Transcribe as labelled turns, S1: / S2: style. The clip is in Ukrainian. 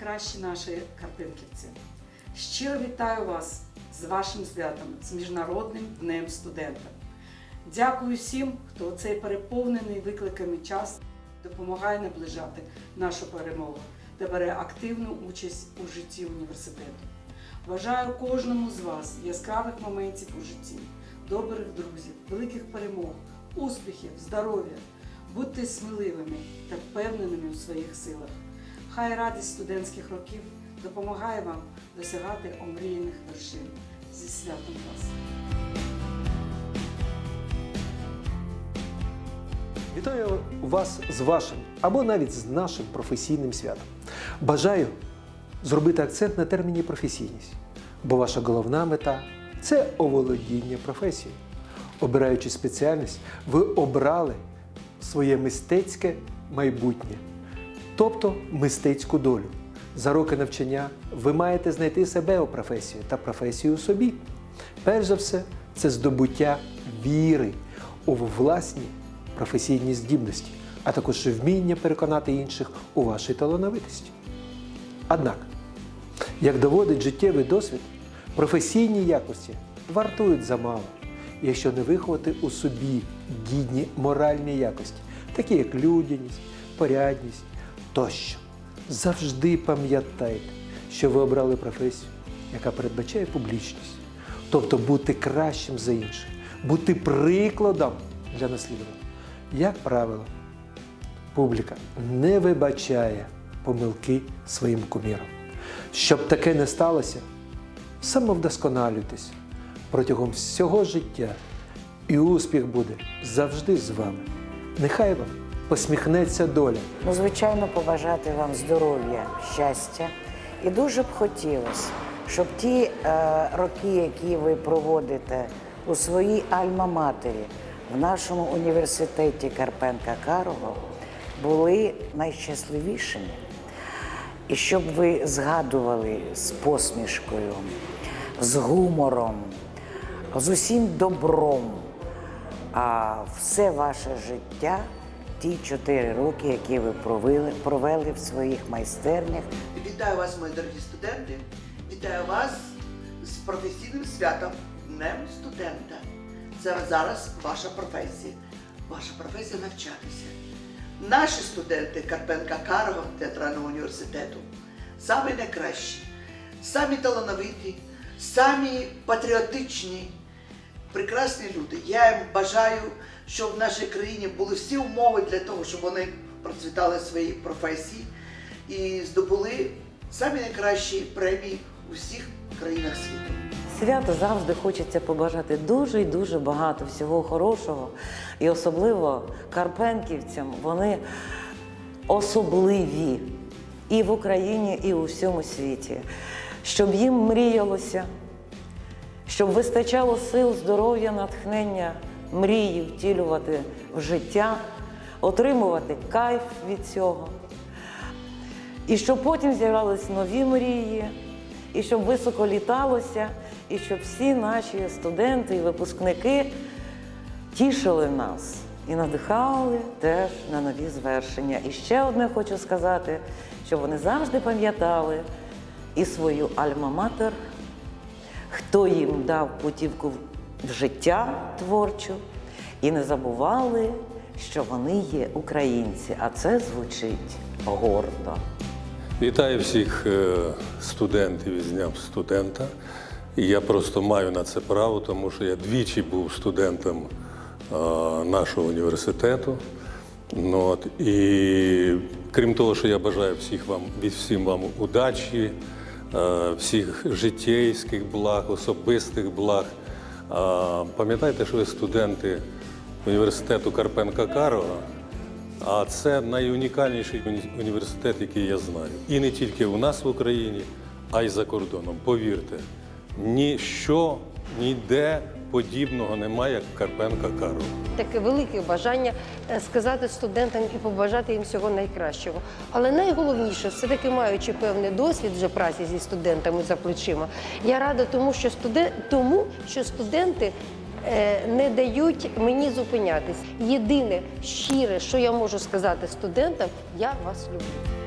S1: найкращі наші карпинківці. Щиро вітаю вас з вашим святом, з Міжнародним днем студента. Дякую всім, хто у цей переповнений викликами час допомагає наближати нашу перемогу та бере активну участь у житті університету. Бажаю кожному з вас яскравих моментів у житті, добрих друзів, великих перемог, успіхів, здоров'я. Будьте сміливими та впевненими у своїх силах. Хай радість студентських років допомагає вам досягати омріяних вершин. Зі святом вас!
S2: Вітаю вас з вашим або навіть з нашим професійним святом. Бажаю зробити акцент на терміні професійність, бо ваша головна мета це оволодіння професією. Обираючи спеціальність, ви обрали своє мистецьке майбутнє, тобто мистецьку долю. За роки навчання ви маєте знайти себе у професії та професію у собі. Перш за все, це здобуття віри у власні професійні здібності, а також вміння переконати інших у вашій талановитості. Однак, як доводить життєвий досвід, професійні якості вартують замало, якщо не виховати у собі гідні моральні якості, такі як людяність, порядність тощо. Завжди пам'ятайте, що ви обрали професію, яка передбачає публічність, тобто бути кращим за інших, бути прикладом для наслідування. Як правило, публіка не вибачає помилки своїм кумірам. Щоб таке не сталося, самовдосконалюйтесь протягом всього життя, і успіх буде завжди з вами. Нехай вам посміхнеться доля.
S3: Ну, звичайно, побажати вам здоров'я, щастя. І дуже б хотілося, щоб ті е, роки, які ви проводите у своїй альма-матері, в нашому університеті Карпенка Карого, були найщасливішими. І щоб ви згадували з посмішкою, з гумором, з усім добром, а все ваше життя, ті чотири роки, які ви провели, провели в своїх майстернях,
S4: Вітаю вас, мої дорогі студенти. Вітаю вас з професійним святом Днем студента. Це зараз ваша професія. Ваша професія навчатися. Наші студенти Карпенка Карого театрального університету самі найкращі, самі талановиті, самі патріотичні, прекрасні люди. Я їм бажаю, щоб в нашій країні були всі умови для того, щоб вони процвітали в своїй професії і здобули самі найкращі премії у всіх країнах світу.
S5: Свято завжди хочеться побажати дуже і дуже багато всього хорошого. І особливо карпенківцям вони особливі і в Україні, і у всьому світі. Щоб їм мріялося, щоб вистачало сил, здоров'я, натхнення, мрії втілювати в життя, отримувати кайф від цього. І щоб потім з'являлись нові мрії, і щоб високо літалося, і щоб всі наші студенти і випускники тішили нас і надихали теж на нові звершення. І ще одне хочу сказати, щоб вони завжди пам'ятали і свою альма-матер, хто їм дав путівку в життя творчу, і не забували, що вони є українці, а це звучить гордо.
S6: Вітаю всіх е, студентів із Днем студента. І я просто маю на це право, тому що я двічі був студентом е, нашого університету. Ну, от, і крім того, що я бажаю всіх вам, всім вам удачі, всіх життєйських благ, особистих благ. Е, Пам'ятайте, що ви студенти університету Карпенка Карого, А це найунікальніший університет, який я знаю. І не тільки у нас в Україні, а й за кордоном. Повірте, ніщо ніде подібного немає, як Карпенка Карова.
S7: таке велике бажання е, сказати студентам і побажати їм всього найкращого. Але найголовніше, все-таки маючи певний досвід вже праці зі студентами за плечима, я рада тому, що студен... тому, що студенти. е, Не дають мені зупинятись. Єдине щире, що я можу сказати студентам, я вас люблю.